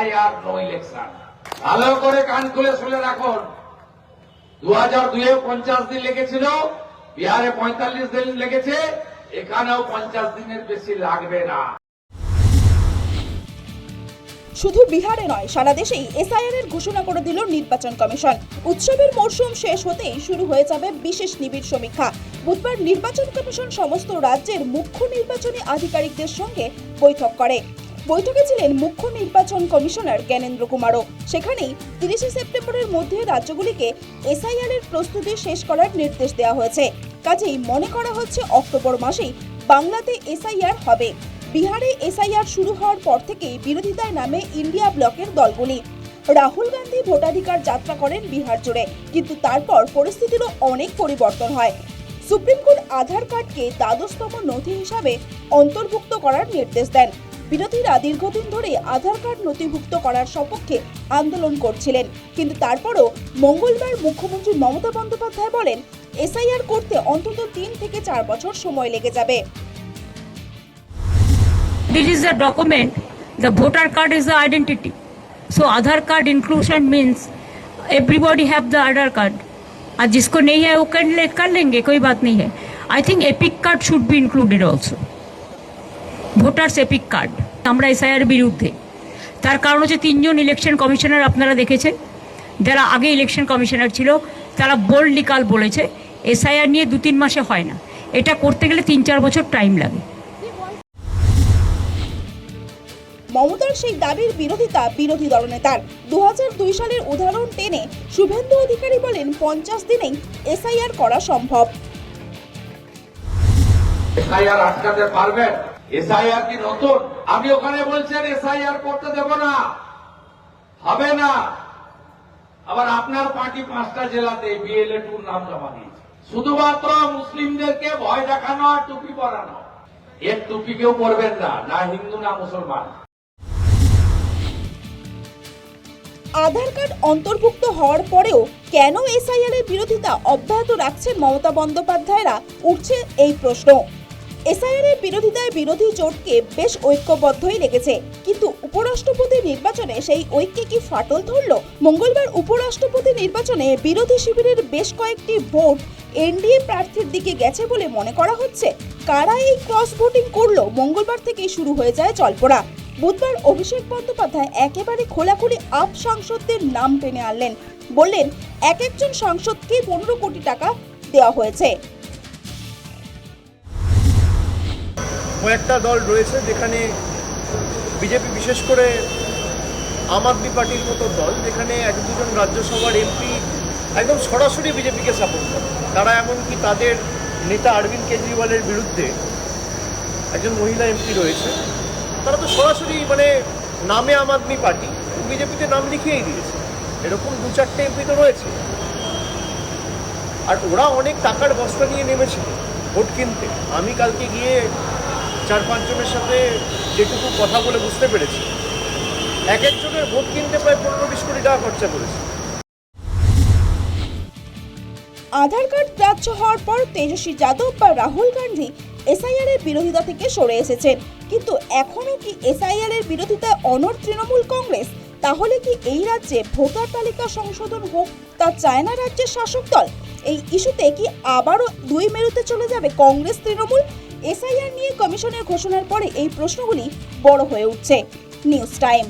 SIR no. Election ভালো করে কান খুলে শুনে রাখুন। দু হাজার দুয়ে পঞ্চাশ দিন লেগেছিল, বিহারে পঁয়তাল্লিশ দিন লেগেছে, এখানেও পঞ্চাশ দিনের বেশি লাগবে না। শুধু বিহারে নয়, সারা দেশেই এসআইআর এর ঘোষণা করে দিল নির্বাচন কমিশন। উৎসবের মরশুম শেষ হতেই শুরু হয়ে যাবে বিশেষ নিবিড় সমীক্ষা। বুধবার নির্বাচন কমিশন সমস্ত রাজ্যের মুখ্য নির্বাচনী আধিকারিকদের সঙ্গে বৈঠক করে। বৈঠকে ছিলেন মুখ্য নির্বাচন কমিশনার জ্ঞানেন্দ্র কুমারও। সেখানেই তিরিশে সেপ্টেম্বরের মধ্যে রাজ্যগুলিকে এসআইআর এর প্রস্তুতি শেষ করার নির্দেশ দেওয়া হয়েছে। কাজেই মনে করা হচ্ছে অক্টোবর মাসেই বাংলাতে এসআইআর হবে। বিহারে এসআইআর শুরু হওয়ার পর থেকেই বিরোধিতায় নামে ইন্ডিয়া ব্লকের দলগুলি। রাহুল গান্ধী ভোটাধিকার যাত্রা করেন বিহার জুড়ে, কিন্তু তারপর পরিস্থিতিরও অনেক পরিবর্তন হয়। সুপ্রিম কোর্ট আধার কার্ডকে দ্বাদশতম নথি হিসাবে অন্তর্ভুক্ত করার নির্দেশ দেন। বিরোধীরা দীর্ঘদিন ধরে আধার কার্ড নথিভুক্ত করার সপক্ষে আন্দোলন করছিলেন কিন্তু তারপরও মঙ্গলবার মুখ্যমন্ত্রী মমতা বন্দ্যোপাধ্যায় বলেন এসআইআর করতে অন্তত তিন থেকে চার বছর সময় লেগে যাবে This is a document. The voter card is the identity. So Aadhaar card inclusion means everybody have the Aadhaar card. और जिसको नहीं है वो कर ले कर लेंगे कोई बात नहीं है I think EPIC card should be included also voters EPIC card আমরা এসআইআর বিরুদ্ধে। তার কারণ হচ্ছে তিনজন ইলেকশন কমিশনার আপনারা দেখেছেন। যারা আগে ইলেকশন কমিশনার ছিল তারা বোল্ডলি কাল বলেছে এসআইআর নিয়ে দু তিন মাসে হয় না। এটা করতে গেলে তিন চার বছর টাইম লাগে। মমতার সেই দাবির বিরোধিতা বিরোধী দলনেতার দু হাজার দুই সালের উদাহরণ টেনে শুভেন্দু অধিকারী বলেন পঞ্চাশ দিনেই এসআইআর করা সম্ভব। এসআইআর আটকাতে পারবেন? এসআইআর কি নতুন? আপনি ওখানে বলছেন এসআইআর করতে দেব না। হবে না। আবার আপনার পার্টি পাঁচটা জেলাতে বিএলএ টুর নাম জমা দিয়েছে। শুধুমাত্র মুসলিমদেরকে ভয় দেখানো আর টুপি পরানো। এর টুপি কেউ পরবেন না না হিন্দু, না মুসলমান। আধার কার্ড অন্তর্ভুক্ত হওয়ার পরেও কেন এসআইআর এর বিরোধিতা অব্যাহত রাখছেন মমতা বন্দ্যোপাধ্যায়রা, উঠছে এই প্রশ্ন। এসআইআর এর বিরোধিতায় বিরোধী জোটকে বেশ ঐক্যবদ্ধই লেগেছে কিন্তু উপরাষ্ট্রপতি নির্বাচনে সেই ঐক্যে কি ফাটল ধরল? মঙ্গলবার উপরাষ্ট্রপতি নির্বাচনে বিরোধী শিবিরের বেশ কয়েকটি ভোট এনডিএ প্রার্থীর দিকে গেছে বলে মনে করা হচ্ছে। কারা এই ক্রস ভোটিং করল? মঙ্গলবার থেকেই শুরু হয়ে যায় জল্পনা। বুধবার অভিষেক বন্দ্যোপাধ্যায় একেবারে খোলাখুলি আপ সাংসদদের নাম টেনে আনলেন। বললেন, এক একজন সাংসদকে পনেরো কোটি টাকা দেওয়া হয়েছে। কয়েকটা দল রয়েছে যেখানে বিজেপি বিশেষ করে আম আদমি পার্টির মতো দল, যেখানে এক দুজন রাজ্যসভার এমপি একদম সরাসরি বিজেপিকে সাপোর্ট করে। তারা এমনকি তাদের নেতা অরবিন্দ কেজরিওয়ালের বিরুদ্ধে একজন মহিলা এমপি রয়েছে। তারা তো সরাসরি মানে নামে আম আদমি পার্টি, বিজেপিতে নাম লিখিয়েই দিয়েছে। এরকম দু চারটে এমপি তো রয়েছে। আর ওরা অনেক টাকার বস্তা নিয়ে নেমেছিল ভোট কিনতে। আমি কালকে গিয়ে চার পাঁচজনের সাথে যেটুকু কথা বলে বুঝতে পেরেছি। এক একজনের ভোট কিনতে প্রায় পনেরো বিশ কোটি টাকা খরচা করেছে। আধার কার্ড গ্রাহ্য হওয়ার পর তেজস্বী যাদব বা রাহুল গান্ধী এসআইআর এর বিরোধিতা থেকে সরে এসেছেন কিন্তু এখনও কি এসআইআর এর বিরোধিতায় অনর তৃণমূল কংগ্রেস? তাহলে কি এই রাজ্যে ভোটার তালিকা সংশোধন হোক তা চায় না রাজ্যের শাসক দল? এই ইস্যুতে কি আবারও দুই মেরুতে চলে যাবে কংগ্রেস তৃণমূল? এসআইআর নিয়ে কমিশনের ঘোষণার পরে এই প্রশ্নগুলি বড় হয়ে উঠছে। News time.